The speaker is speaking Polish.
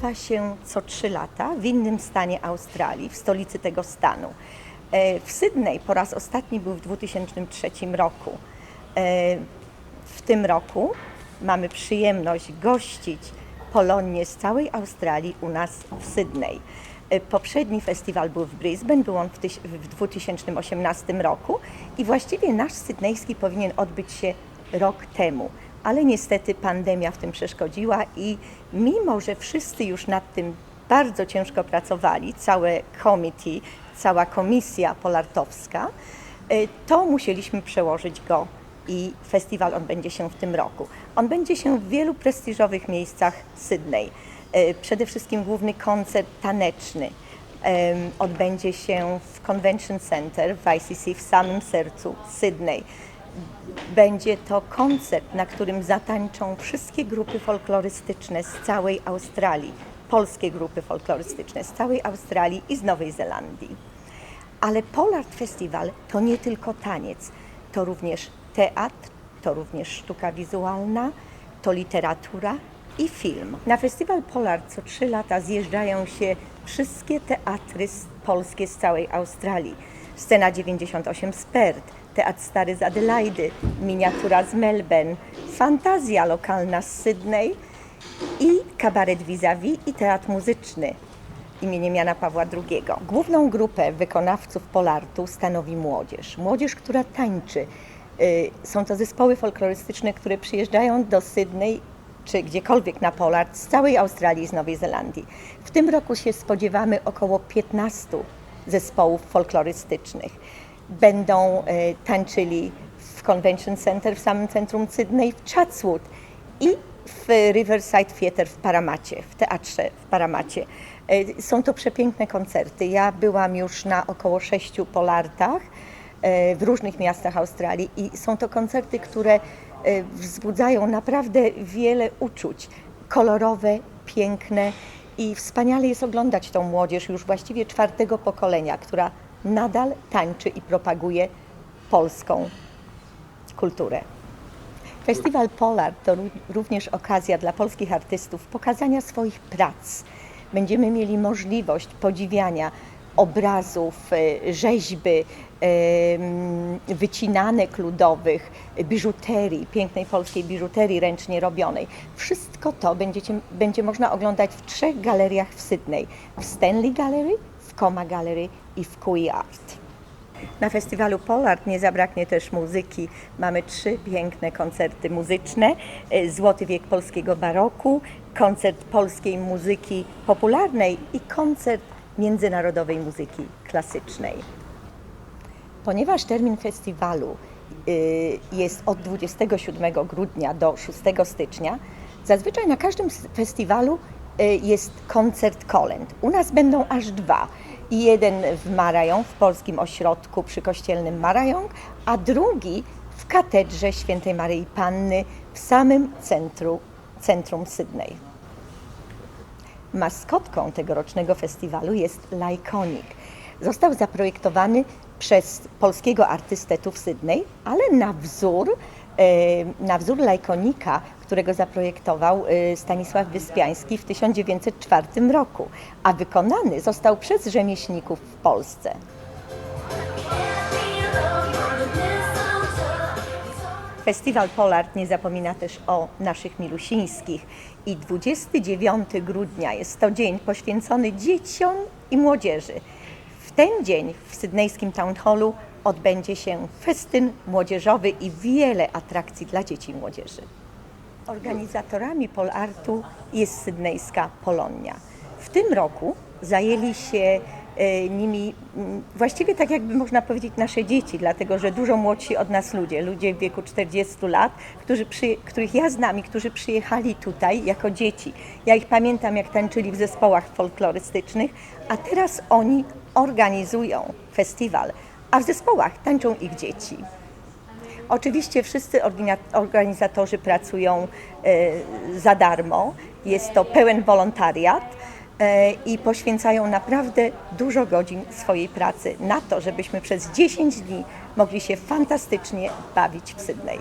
odbywa się co trzy lata w innym stanie Australii, w stolicy tego stanu. E, W Sydney po raz ostatni był w 2003 roku. E, W tym roku mamy przyjemność gościć Polonię z całej Australii u nas w Sydney. E, Poprzedni festiwal był w Brisbane, był on w, tyś- w 2018 roku i właściwie nasz sydnejski powinien odbyć się rok temu, ale niestety pandemia w tym przeszkodziła i mimo, że wszyscy już nad tym bardzo ciężko pracowali, całe committee, cała komisja polartowska, e, to musieliśmy przełożyć go i festiwal odbędzie się w tym roku. On będzie się w wielu prestiżowych miejscach Sydney. E, Przede wszystkim główny koncert taneczny odbędzie się w Convention Center w ICC w samym sercu Sydney. Będzie to koncert, na którym zatańczą wszystkie grupy folklorystyczne z całej Australii, polskie grupy folklorystyczne z całej Australii i z Nowej Zelandii. Ale Polart Festival to nie tylko taniec, to również teatr, to również sztuka wizualna, to literatura i film. Na festiwal Polart co trzy lata zjeżdżają się wszystkie teatry polskie z całej Australii. Scena 98 z Perth, Teatr Stary z Adelaidy, Miniatura z Melbourne, Fantazja lokalna z Sydney i Kabaret Vis-a-Vis i Teatr Muzyczny imieniem Jana Pawła II. Główną grupę wykonawców Polartu stanowi młodzież. Młodzież, która tańczy. Y, Są to zespoły folklorystyczne, które przyjeżdżają do Sydney czy gdziekolwiek na Polart z całej Australii i z Nowej Zelandii. W tym roku się spodziewamy około 15 zespołów folklorystycznych. Będą y, tańczyli w Convention Center w samym centrum Sydney, w Chatswood i w Riverside Theatre w Paramacie, w teatrze w Paramacie. E, Są to przepiękne koncerty. Ja byłam już na około sześciu polartach e, w różnych miastach Australii i są to koncerty, które e, wzbudzają naprawdę wiele uczuć. Kolorowe, piękne i wspaniale jest oglądać tą młodzież już właściwie czwartego pokolenia, która nadal tańczy i propaguje polską kulturę. Festiwal Polar to ró- również okazja dla polskich artystów pokazania swoich prac. Będziemy mieli możliwość podziwiania obrazów, e, rzeźby, wycinanek ludowych, biżuterii, pięknej polskiej biżuterii ręcznie robionej. Wszystko to będziecie, będzie można oglądać w trzech galeriach w Sydney. W Stanley Gallery, w Coma Gallery i w Kui Art. Na festiwalu Polart nie zabraknie też muzyki. Mamy trzy piękne koncerty muzyczne. E, Złoty wiek polskiego baroku, koncert polskiej muzyki popularnej i koncert międzynarodowej muzyki klasycznej. Ponieważ termin festiwalu y, jest od 27 grudnia do 6 stycznia, zazwyczaj na każdym festiwalu y, jest koncert kolęd. U nas będą aż dwa. I jeden w Marajong, w polskim ośrodku przykościelnym Marajong, a drugi w katedrze świętej Maryi Panny w samym centrum, centrum Sydney. Maskotką tegorocznego festiwalu jest Lyconic. Został zaprojektowany przez polskiego artystę tu w Sydney, ale na wzór, e, na wzór Lyconika, którego zaprojektował e, Stanisław Wyspiański w 1904 roku, a wykonany został przez rzemieślników w Polsce. Festiwal Polart nie zapomina też o naszych milusińskich i 29 grudnia jest to dzień poświęcony dzieciom i młodzieży. W ten dzień w sydnejskim Town Hallu odbędzie się festyn młodzieżowy i wiele atrakcji dla dzieci i młodzieży. Organizatorami Polartu jest sydnejska Polonia. W tym roku zajęli się nimi mm, właściwie tak jakby można powiedzieć nasze dzieci, dlatego że dużo młodsi od nas ludzie, ludzie w wieku 40 lat, którzy przy, których ja znam i którzy przyjechali tutaj jako dzieci. Ja ich pamiętam jak tańczyli w zespołach folklorystycznych, a teraz oni organizują festiwal, a w zespołach tańczą ich dzieci. Oczywiście wszyscy organizatorzy pracują e, za darmo. Jest to pełen wolontariat e, i poświęcają naprawdę dużo godzin swojej pracy na to, żebyśmy przez 10 dni mogli się fantastycznie bawić w Sydney.